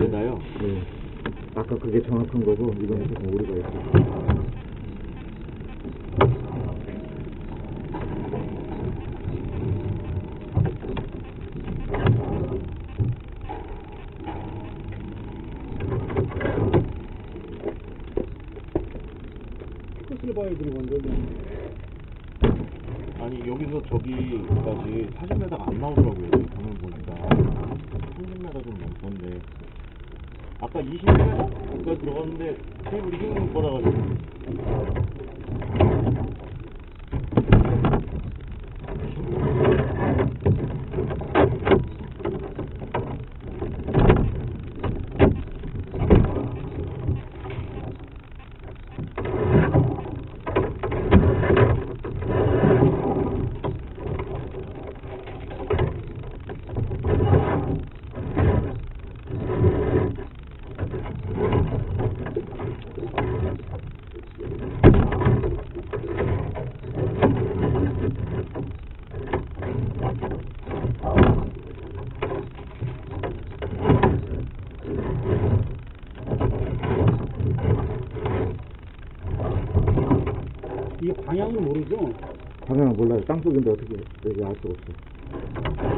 되나요? 네. 아까 그게 정확한 거고 이거는 조금 오류가 있어. 끝을 봐야 되는 건데. 아니 여기서 저기까지 40m가 안 나오더라고요. 방을 보니까 30m 좀 넘던데 아까 20m가 들어갔는데 테이블이 힘을 못 받아가지고 이 방향은 모르죠? 방향은 몰라요. 땅속인데 어떻게 여기 알 수가 없어.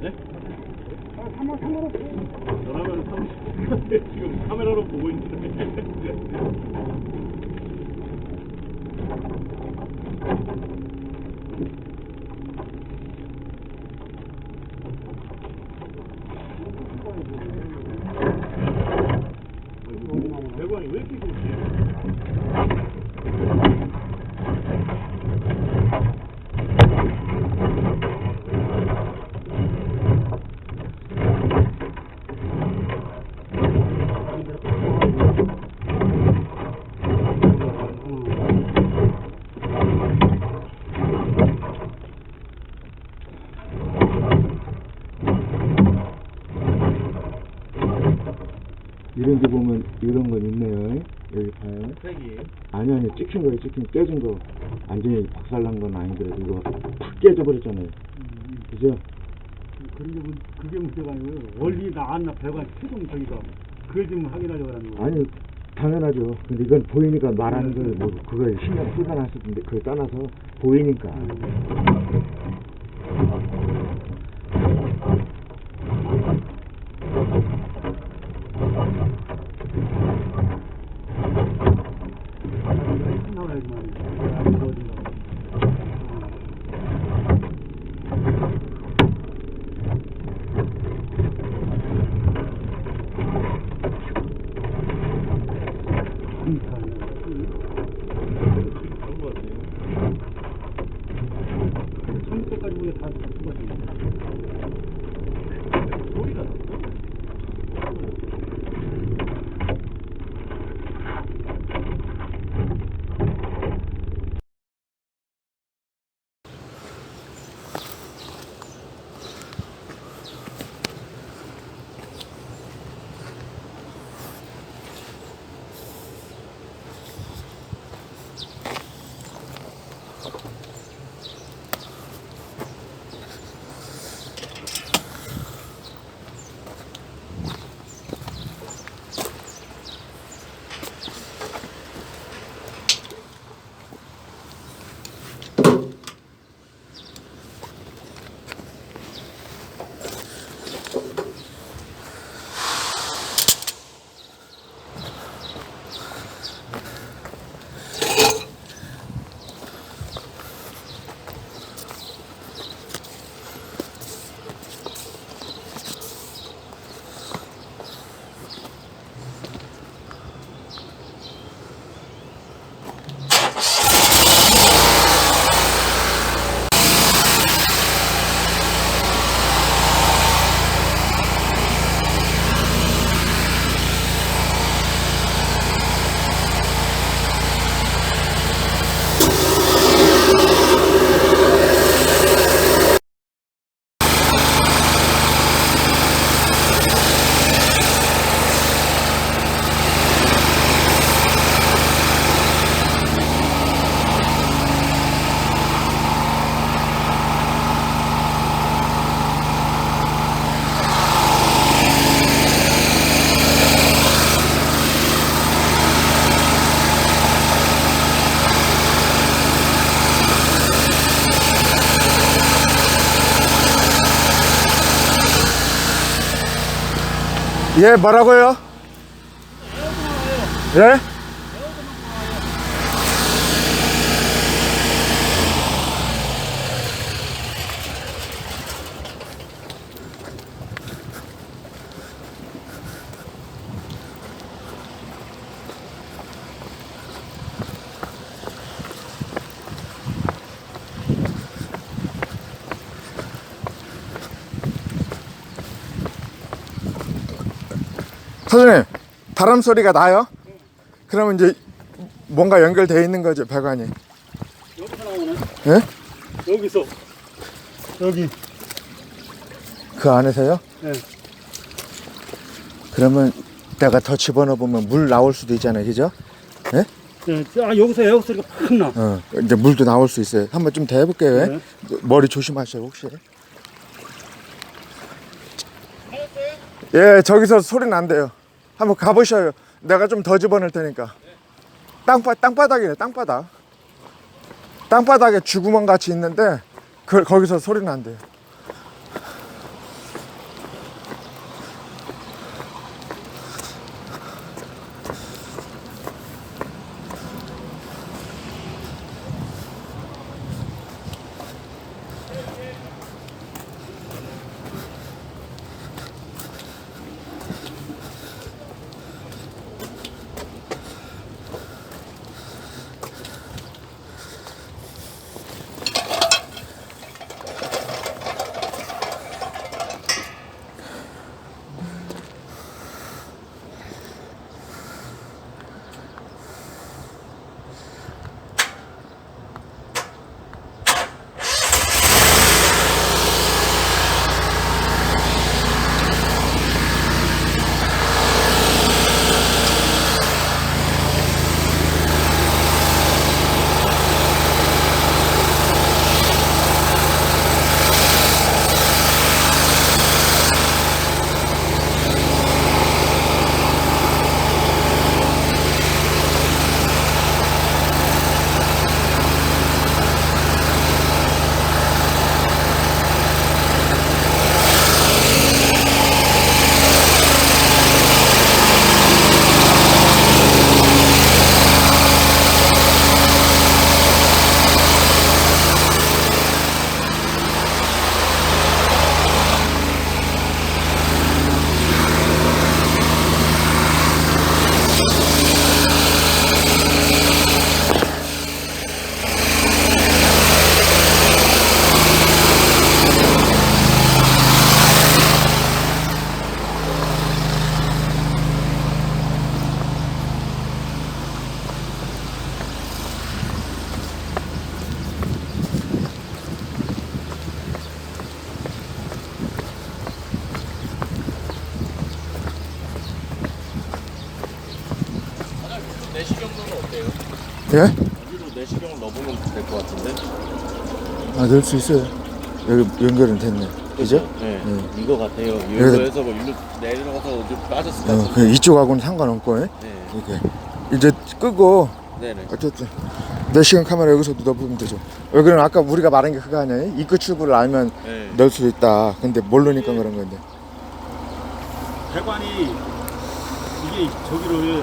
네? 아, 상관, 상관없어. 저라면 30분인데 지금 카메라로 보고 있는데 배관이 왜 이렇게 좋지? 이런 데 보면 이런 건 있네요. 여기 봐요. 색이 아니 아니 찍힌 거예요. 찍힌 깨진 거. 완전히 박살난 건 아니더라도 이거 팍 깨져버렸잖아요. 그죠? 그런 게, 문- 그게 문제가 아니고요. 원리 나왔나 배가 최종 저기가. 그걸 좀 확인하려고 하는 거예요. 아니 당연하죠. 근데 이건 보이니까 말하는 걸뭐 그걸 신경 쓰다 놨을 텐데 그걸 떠나서 보이니까. 예, 뭐라고요? 예? 사장님, 바람 소리가 나요? 그러면 이제 뭔가 연결되어 있는 거죠, 배관이. 여기서 나오네. 예? 여기서. 여기. 그 안에서요? 네. 그러면 내가 더 집어넣어 보면 물 나올 수도 있잖아요, 그죠? 예? 네. 아, 여기서 에어 소리가 팍 나. 어, 이제 물도 나올 수 있어요. 한번 좀 대볼게요. 예? 네. 머리 조심하세요, 혹시. 예, 저기서 소리 난대요. 한번 가보셔요. 내가 좀 더 집어넣을 테니까. 땅바, 땅바닥이네, 땅바닥. 땅바닥에 쥐구멍 같이 있는데, 그, 거기서 소리 난대요. 어때요? 예? 여기로 내시경을 넣어보면 될 것 같은데? 아, 넣을 수 있어요. 여기 연결은 됐네. 그죠? 네, 네. 이거 같아요. 여기다- 여기에서 뭐 일로 내려가서 좀 빠졌을 것 어, 같은데. 그 이쪽하고는 상관없고, 예? 네, 이렇게. 이제 끄고, 네네. 어쨌든 내 시간 카메라 여기서도 넣어보면 되죠. 여기는 아까 우리가 말한 게 그거 아니에요? 입구 출구를 알면 네. 넣을 수 있다. 근데 모르니까 그런 건데. 배관이 이게 저기를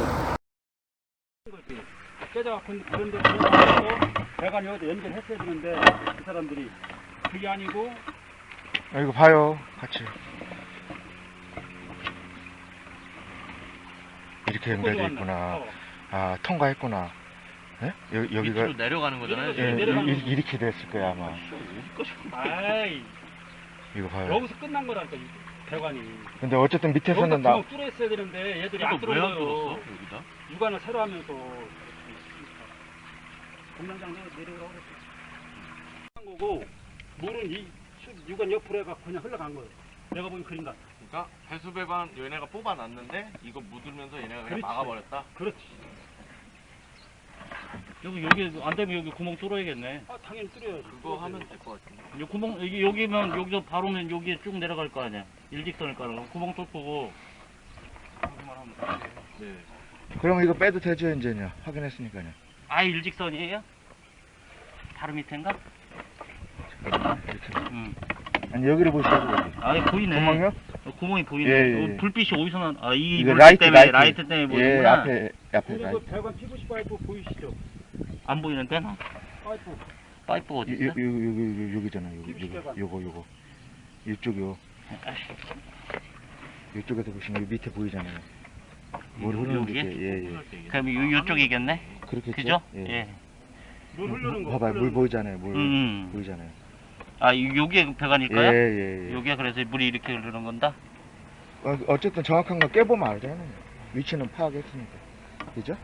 깨져갖고 그런데 배관이 여기다 연결했어야 되는데 그 사람들이 그게 아니고 아, 이거 봐요. 같이. 이렇게 연결돼 있구나. 어. 아, 통과했구나. 예? 여, 여기가 밑으로 내려가는 거잖아요. 예, 내려가는 이, 이렇게 됐을 거야 아마. 아이 이거 봐요. 여기서 끝난 거라니까 이 배관이 근데 어쨌든 밑에서는 나 구멍 뚫어 있어야 되는데 얘들이 안 뚫어요? 여기다? 육안을 새로 하면서 공장장 내려오라고 그랬어 한 거고 물은 이 수- 육안 옆으로 해갖고 그냥 흘러간 거예요 내가 본 그림 같아 그러니까 배수 배관 얘네가 뽑아놨는데 이거 묻으면서 얘네가 그냥 그렇지. 막아버렸다. 그렇지 여기 여기 안 되면 여기 구멍 뚫어야겠네. 아 당연히 뚫어야지 그거 하면 될 것 같은데. 이 구멍 여기 여기면 여기서 바로면 여기에 쭉 내려갈 거 아니야. 일직선을 깔아. 구멍 뚫고 그만 하면 돼. 네. 그럼 이거 빼도 되죠 이제냐 확인했으니까요. 아 일직선이에요? 바로 밑인가? 이렇게. 응. 아니 여기를 보시죠 여기. 아 보이네. 구멍요? 어, 구멍이 보이네. 예, 예, 어, 예. 불빛이 어디서 난? 아이 이거 라이트, 때문에 라이트. 라이트, 때문에 예, 보이는구나. 앞에, 앞에 라이트. 배관 PVC 파이프 보이시죠? 안 보이는데 나? 파이프. 파이프 어디 요, 있어? 요, 요, 여기잖아, 요거, PVC 요거. 요거, 요거. 이쪽이요. 이쪽에서 보시면 요 밑에 보이잖아요. 물 흐르는 게, 여기에? 예, 예. 그럼 요 요쪽이겠네. 그렇겠죠? 그죠? 예. 예. 물 흐르는 거. 봐봐요, 물. 보이잖아요, 물. 음. 보이잖아요. 아 요- 요게 예, 배관일까요? 예, 예. 요게 그래서 물이 이렇게 흐르는 건다. 어, 어쨌든 정확한 거 깨보면 알잖아요. 위치는 파악했으니까. 그죠?